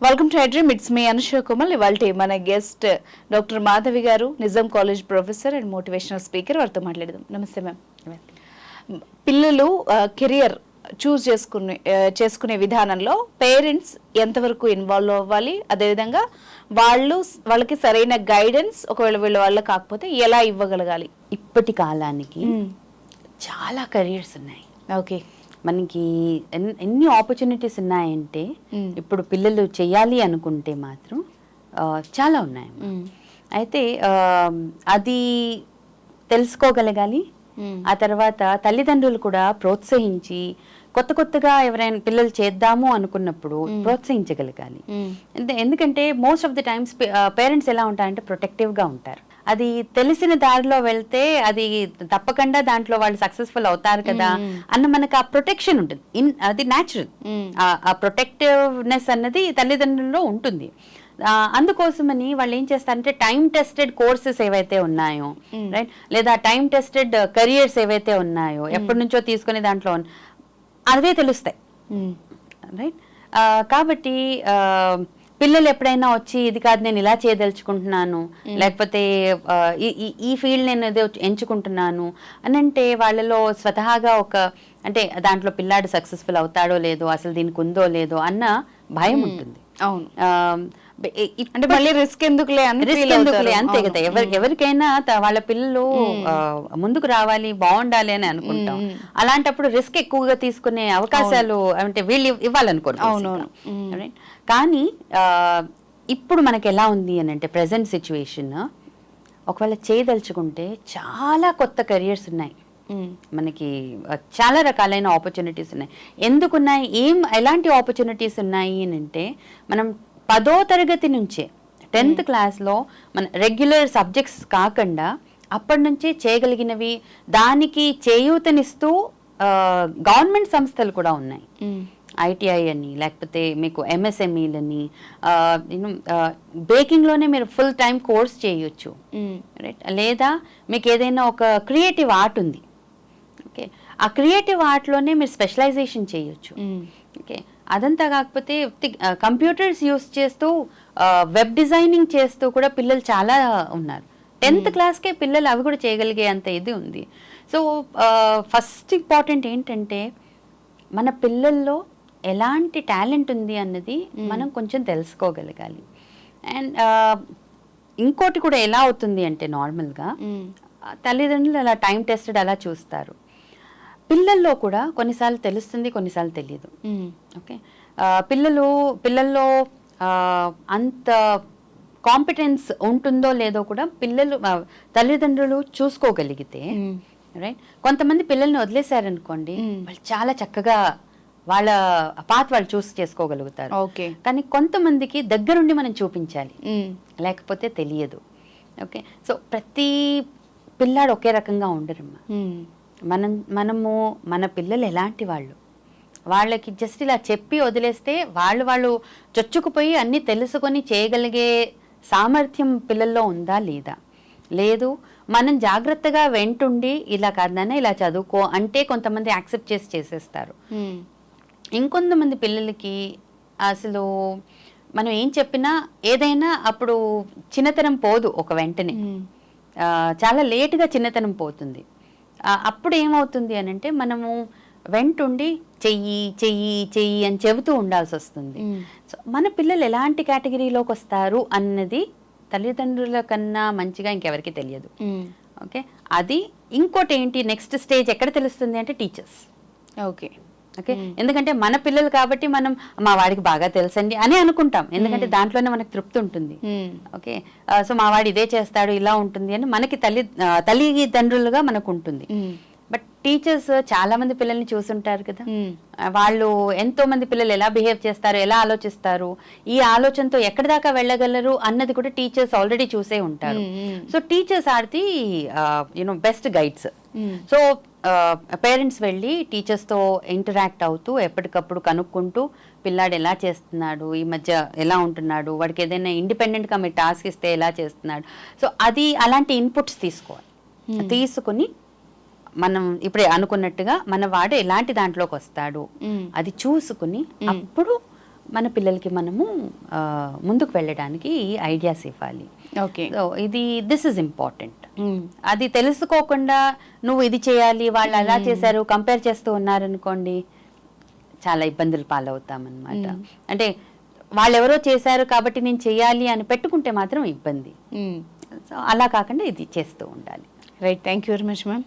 Welcome to Hydream it's me Anusha Kumal ఇవాళ మన guest doctor Madhavi garu Nizam college professor and motivational speaker వారితో మాట్లాడదాం. నమస్తే ma'am పిల్లలు కెరియర్ చూస్ చేసుకునే చేసుకునే విధానంలో పేరెంట్స్ ఎంతవరకు ఇన్వాల్వ్ అవ్వాలి? అదేవిధంగా వాళ్ళు వాళ్ళకి సరైన గైడెన్స్ ఒకవేళ వీళ్ళ వల్ల కాకపోతే ఎలా ఇవ్వగలగాలి? ఇప్పటి కాలానికి చాలా కెరియర్స్ ఉన్నాయి. ఓకే మనకి ఎన్- ఎన్ని ఆపర్చునిటీస్ ఉన్నాయంటే. ఇప్పుడు పిల్లలు చేయాలి అనుకుంటే మాత్రం చాలా ఉన్నాయి అయితే అది తెలుసుకోగలగాలి. ఆ తర్వాత తల్లిదండ్రులు కూడా ప్రోత్సహించి కొత్త కొత్తగా ఎవరైనా పిల్లలు చేద్దాము అనుకున్నప్పుడు ప్రోత్సహించగలగాలి. ఎందు- ఎందుకంటే most of the times parents ఎలా ఉంటారంటే protective గా ఉంటారు. అది తెలిసిన దారిలో వెళ్తే అది తప్పకుండా దాంట్లో వాళ్ళు సక్సెస్ఫుల్ అవుతారు కదా అన్న మనకు ఆ ప్రొటెక్షన్ ఉంటుంది. ఇన్ అది న్యాచురల్ ఆ ప్రొటెక్టివ్నెస్ అన్నది తల్లిదండ్రుల్లో ఉంటుంది. అందుకోసమని వాళ్ళు ఏం చేస్తారంటే టైం టెస్టెడ్ కోర్సెస్ ఏవైతే ఉన్నాయో రైట్ లేదా టైం టెస్టెడ్ కెరియర్స్ ఏవైతే ఉన్నాయో ఎప్పటి నుంచో తీసుకునే దాంట్లో అవే తెలుస్తాయి. రైట్ కాబట్టి పిల్లలు ఎప్పుడైనా వచ్చి ఇది కాదు నేను ఇలా చేయదలుచుకుంటున్నాను లేకపోతే ఈ- ఫీల్డ్ నేను ఏదో ఎంచుకుంటున్నాను అని అంటే వాళ్ళలో స్వతహాగా ఒక అంటే దాంట్లో పిల్లాడు సక్సెస్ఫుల్ అవుతాడో లేదో అసలు దీనికి ఉందో లేదో అన్న భయం ఉంటుంది. అవును అంటే మళ్ళీ రిస్క్ ఎందుకులే రిస్క్ ఎందుకులే. అంతే. కదా ఎవరి ఎవరికైనా వాళ్ళ పిల్లలు ముందుకు రావాలి బాగుండాలి అని అనుకుంటాం అలాంటప్పుడు రిస్క్ ఎక్కువగా తీసుకునే అవకాశాలు అంటే వీళ్ళు ఇవ్- ఇవ్వాలనుకోరు అవునవును. basically. Right? కానీ ఇప్పుడు మనకి ఎలా ఉంది అని అంటే ప్రజెంట్ సిచ్యువేషన్ ఒకవేళ చేయదలుచుకుంటే చాలా కొత్త కెరియర్స్ ఉన్నాయి. మనకి చాలా రకాలైన ఆపర్చునిటీస్ ఉన్నాయి. ఎందుకున్నాయి? ఏం ఎలాంటి ఆపర్చునిటీస్ ఉన్నాయి అని అంటే మనం పదో తరగతి నుంచే టెన్త్ క్లాస్లో మన రెగ్యులర్ సబ్జెక్ట్స్ కాకుండా అప్పటి నుంచే చేయగలిగినవి దానికి చేయూతనిస్తూ గవర్నమెంట్ సంస్థలు కూడా ఉన్నాయి. ఐటీఐ అని లేకపోతే మీకు ఎంఎస్ఎంఈలని బేకింగ్లోనే మీరు ఫుల్ టైం కోర్స్ చేయొచ్చు. రైట్ లేదా మీకు ఏదైనా ఒక క్రియేటివ్ ఆర్ట్ ఉంది. ఓకే. ఆ క్రియేటివ్ ఆర్ట్లోనే మీరు స్పెషలైజేషన్ చేయొచ్చు. ఓకే. అదంతా కాకపోతే కంప్యూటర్స్ యూస్ చేస్తూ వెబ్ డిజైనింగ్ చేస్తూ కూడా పిల్లలు చాలా ఉన్నారు. టెన్త్ క్లాస్కే పిల్లలు అవి కూడా చేయగలిగే అంత ఇది ఉంది. సో ఫస్ట్ ఇంపార్టెంట్ ఏంటంటే మన పిల్లల్లో ఎలాంటి టాలెంట్ ఉంది అన్నది మనం కొంచెం తెలుసుకోగలగాలి. అండ్ ఇంకోటి కూడా ఎలా అవుతుంది అంటే నార్మల్గా తల్లిదండ్రులు అలా టైం టెస్టెడ్ అలా చూస్తారు. పిల్లల్లో కూడా కొన్నిసార్లు తెలుస్తుంది కొన్నిసార్లు తెలియదు. ఓకే పిల్లలు పిల్లల్లో అంత కాంపిటెన్స్ ఉంటుందో లేదో కూడా పిల్లలు తల్లిదండ్రులు చూసుకోగలిగితే. రైట్ కొంతమంది పిల్లల్ని వదిలేశారనుకోండి. వాళ్ళు చాలా చక్కగా వాళ్ళ పాత్ వాళ్ళు చూస్ చేసుకోగలుగుతారు ఓకే కానీ కొంతమందికి దగ్గరుండి మనం చూపించాలి. లేకపోతే తెలియదు ఓకే సో ప్రతి పిల్లాడు ఒకే రకంగా ఉండరమ్మా మ్మ్. మనం మనము మన పిల్లలు ఎలాంటి వాళ్ళు? వాళ్ళకి జస్ట్ ఇలా చెప్పి వదిలేస్తే వాళ్ళు వాళ్ళు చొచ్చుకుపోయి అన్నీ తెలుసుకొని చేయగలిగే సామర్థ్యం పిల్లల్లో ఉందా లేదా? లేదు. మనం జాగ్రత్తగా వెంటుండి ఇలా కాదన్నా ఇలా చదువుకో అంటే కొంతమంది యాక్సెప్ట్ చేసి చేసేస్తారు. ఇంకొంతమంది పిల్లలకి అసలు మనం ఏం చెప్పినా ఏదైనా అప్పుడు చిన్నతనం పోదు ఒక వెంటనే. చాలా లేటుగా చిన్నతనం పోతుంది. అప్పుడు ఏమవుతుంది అని అంటే మనము వెంటుండి చెయ్యి చెయ్యి చెయ్యి అని చెబుతూ ఉండాల్సి వస్తుంది. సో మన పిల్లలు ఎలాంటి కేటగిరీలోకి వస్తారు అన్నది తల్లిదండ్రుల కన్నా మంచిగా ఇంకెవరికి తెలియదు. ఓకే? అది ఇంకోటి ఏంటి? నెక్స్ట్ స్టేజ్ ఎక్కడ తెలుస్తుంది అంటే టీచర్స్. ఓకే. ఓకే? ఎందుకంటే మన పిల్లలు కాబట్టి మనం మా వాడికి బాగా తెలుసండి అని అనుకుంటాం. ఎందుకంటే దాంట్లోనే మనకు తృప్తి ఉంటుంది. ఓకే? సో మా వాడు ఇదే చేస్తాడు ఇలా ఉంటుంది అని మనకి తల్లి తల్లిదండ్రులుగా మనకు ఉంటుంది. బట్ టీచర్స్ చాలా మంది పిల్లల్ని చూసుంటారు కదా? వాళ్ళు ఎంతో మంది పిల్లలు ఎలా బిహేవ్ చేస్తారు ఎలా ఆలోచిస్తారు ఈ ఆలోచనతో ఎక్కడి దాకా వెళ్ళగలరు అన్నది కూడా టీచర్స్ ఆల్రెడీ చూసే ఉంటారు. So teachers are the you know best guides. So parents వెళ్ళి టీచర్స్తో ఇంటరాక్ట్ అవుతూ ఎప్పటికప్పుడు కనుక్కుంటూ పిల్లాడు ఎలా చేస్తున్నాడు ఈ మధ్య ఎలా ఉంటున్నాడు వాడికి ఏదైనా ఇండిపెండెంట్గా మీరు టాస్క్ ఇస్తే ఎలా చేస్తున్నాడు. సో అది అలాంటి ఇన్పుట్స్ తీసుకోవాలి. తీసుకుని మనం ఇప్పుడే అనుకున్నట్టుగా మన వాడు ఎలాంటి దాంట్లోకి వస్తాడు మ్మ్. అది చూసుకుని అప్పుడు మన పిల్లలకి మనము ముందుకు వెళ్ళడానికి ఐడియాస్ ఇవ్వాలి. ఓకే. సో ఇది దిస్ ఇస్ ఇంపార్టెంట్ అది తెలుసుకోకుండా నువ్వు ఇది చేయాలి వాళ్ళు అలా చేశారు కంపేర్ చేస్తూ ఉన్నారనుకోండి చాలా ఇబ్బందులు పాలవుతాం అనమాట అంటే వాళ్ళు ఎవరో చేశారు కాబట్టి నేను చేయాలి అని పెట్టుకుంటే మాత్రం ఇబ్బంది. సో అలా కాకుండా ఇది చేస్తూ ఉండాలి. Right thank you very much ma'am